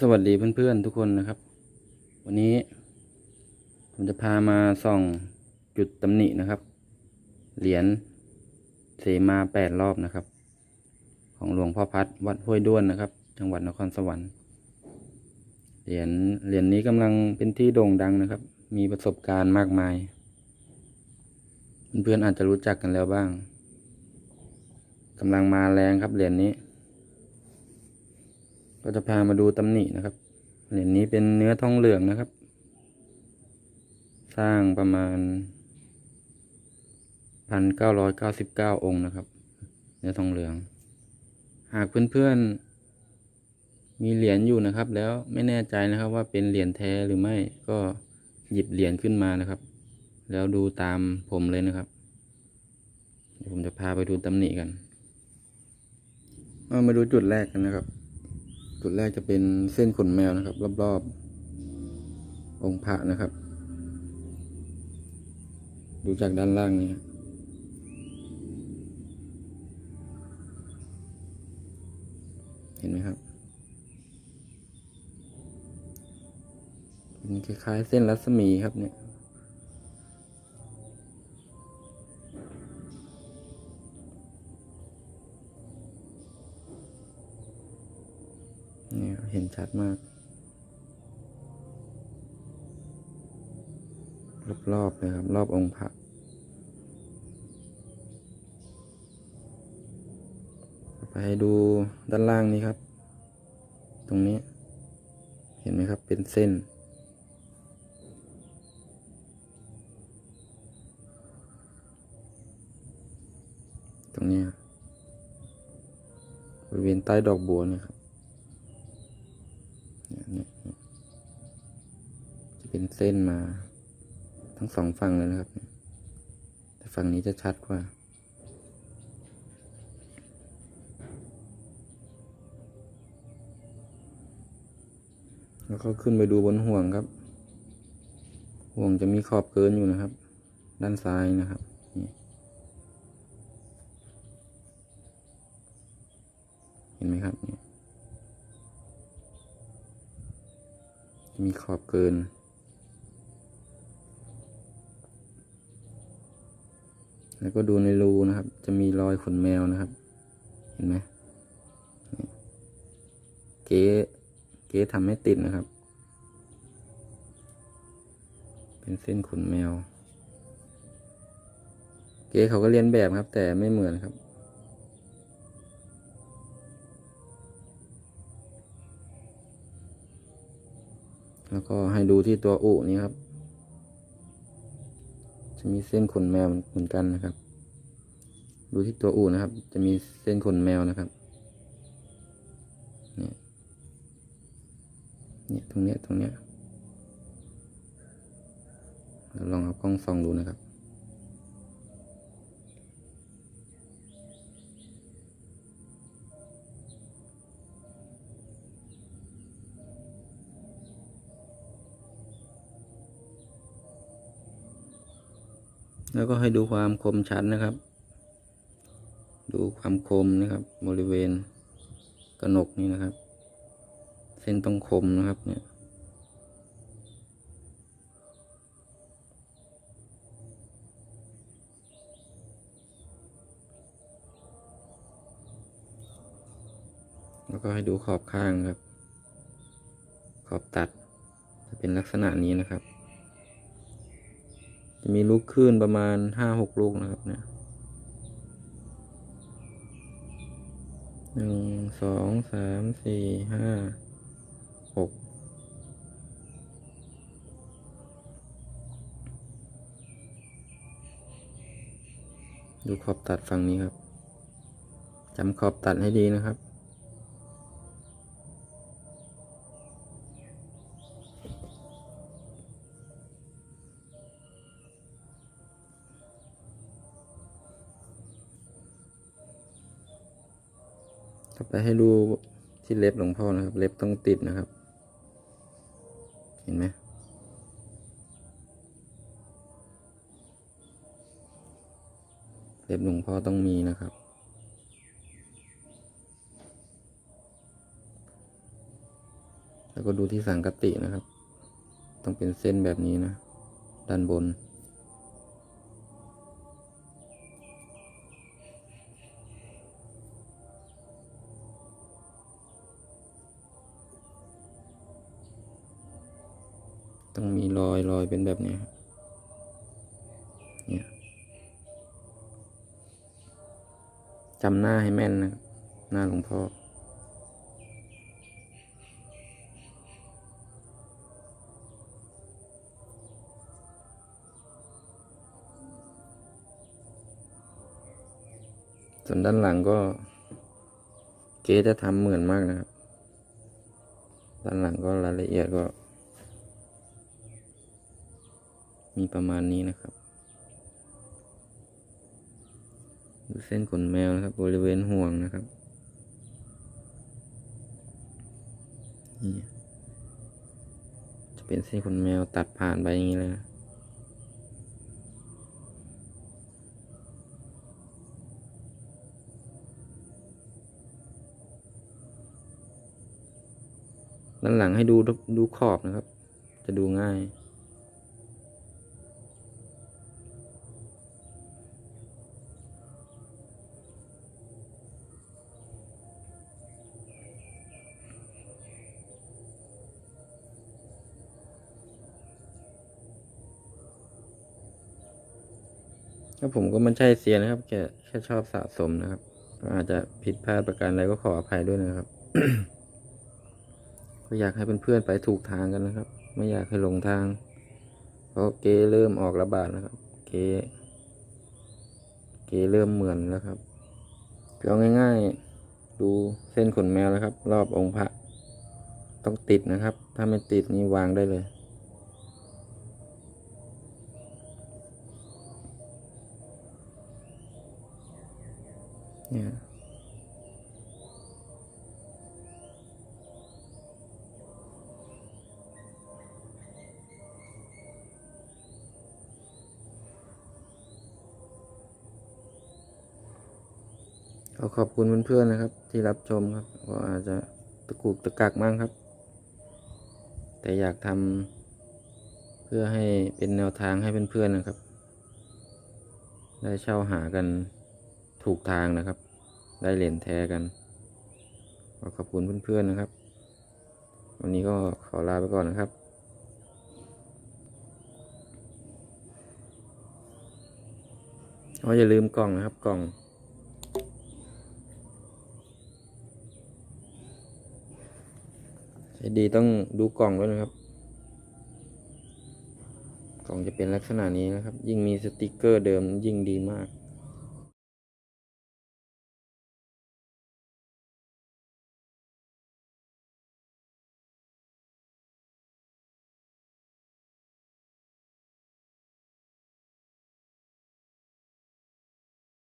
สวัสดีเพื่อนๆทุกคนนะครับ วันนี้ ผมจะพามาส่องจุดตำหนินะครับ เหรียญเสมาแปดรอบนะครับ ของหลวงพ่อพัดวัดห้วยด้วนนะครับ จังหวัดนครสวรรค์เหรียญเหรียญนี้กำลังเป็นที่โด่งดังนะครับ มีประสบการณ์มากมาย เพื่อนๆอาจจะรู้จักกันแล้วบ้างกำลังมาแรงครับเหรียญนี้ ก็จะพามาดูตำหนินะครับเหรียญนี้เป็นเนื้อทองเหลืองนะครับ สร้างประมาณพันเก้าร้อยเก้าสิบเก้าองค์นะครับ เนื้อทองเหลือง หากเพื่อนๆมีเหรียญอยู่นะครับ แล้วไม่แน่ใจนะครับว่าเป็นเหรียญแท้หรือไม่ก็หยิบเหรียญขึ้นมานะครับ แล้วดูตามผมเลยนะครับเดี๋ยวผมจะพาไปดูตำหนิกัน มาดูจุดแรกกันนะครับ จุดแรกจะเป็นเส้นขนแมวนะครับ รอบๆ องค์พระนะครับ ดูจากด้านล่างนี้เห็นไหมครับเป็นคล้ายๆเส้นรัศมีครับเนี่ย ชัดมาก รอบๆเลยครับ รอบองค์พระไปดูด้านล่างนี้ครับ ตรงนี้ เห็นไหมครับเป็นเส้น ตรงนี้บริเวณใต้ดอกบัวนี่ครับ เส้นมา ทั้งสองฝั่งเลยนะครับ แต่ฝั่งนี้จะชัดกว่า แล้วก็ขึ้นไปดูบนห่วงครับ ห่วงจะมีขอบเกินอยู่นะครับ ด้านซ้ายนะครับเห็นไหมครับเนี่ยมีขอบเกิน แล้วก็ดูในรูนะครับ จะมีรอยขนแมวนะครับ เห็นไหมเก๊เก๊ทำให้ติดนะครับ เป็นเส้นขนแมว เก๊เขาก็เรียนแบบครับ แต่ไม่เหมือนครับแล้วก็ให้ดูที่ตัวอุนี้ครับ จะมีเส้นขนแมวเหมือนกันนะครับ ดูที่ตัวอูนะครับ จะมีเส้นขนแมวนะครับเนี่ยเนี่ยตรงเนี้ยตรงเนี้ยเราลองเอากล้องส่องดูนะครับ แล้วก็ให้ดูความคมชัดนะครับ ดูความคมนะครับ บริเวณกระหนกนี่นะครับ เส้นต้องคมนะครับเนี่ยแล้วก็ให้ดูขอบข้างครับ ขอบตัดจะเป็นลักษณะนี้นะครับ จะมีลูกคลื่นประมาณห้าหกลูกนะครับเนี่ยหนึ่งสองสามสี่ห้าหกดูขอบตัดฝั่งนี้ครับจำขอบตัดให้ดีนะครับ ให้ดูที่เล็บหลวงพ่อนะครับ เล็บต้องติดนะครับ เห็นไหมเล็บหลวงพ่อต้องมีนะครับแแล้วก็ดูที่สังกตินะครับ ต้องเป็นเส้นแบบนี้นะ ด้านบน ต้องมีรอยรอยเป็นแบบนี้เนี่ยจำหน้าให้แม่นนะหน้าหลวงพ่อส่วนด้านหลังก็เก๊จะทำเหมือนมากนะครับ ด้านหลังก็รายละเอียดก็ มีประมาณนี้นะครับดูเส้นขนแมวนะครับ บริเวณห่วงนะครับนี่จะเป็นเส้นขนแมวตัดผ่านไปอย่างนี้เลยนะด้านหลังให้ดูดูขอบนะครับ จะดูง่าย ก็ผมก็ไมันใช่เซียนนะครับแค่แค่ชอบสะสมนะครับ อาจจะผิดพลาดประการใดก็ขออภัยด้วยนะครับ ก็อยากให้เพื่อนๆไปถูกทางกันนะครับ ไม่อยากให้หลงทาง เพราะเกเริ่มออกระบาดนะครับ เก เกเริ่มเหมือนแล้วครับเอาง่ายๆ ดูเส้นขนแมวแล้วครับ รอบองค์พระต้องติดนะครับ ถ้าไม่ติดนี่วางได้เลย เนี่ยขอขอบคุณเพื่อนๆนะครับ ที่รับชมครับก็อาจจะตะกุกตะกักมั่งครับ แต่อยากทำเพื่อให้เป็นแนวทางให้เพื่อนๆนะครับ ได้เช่าหากัน ถูกทางนะครับ ได้เหรียญแท้กัน ขอบคุณเพื่อนๆนะครับ วันนี้ก็ขอลาไปก่อนนะครับก็อย่าลืมกล่องนะครับกล่องใช้ดีต้องดูกล่องด้วยนะครับ กล่องจะเป็นลักษณะนี้นะครับ ยิ่งมีสติกเกอร์เดิมยิ่งดีมาก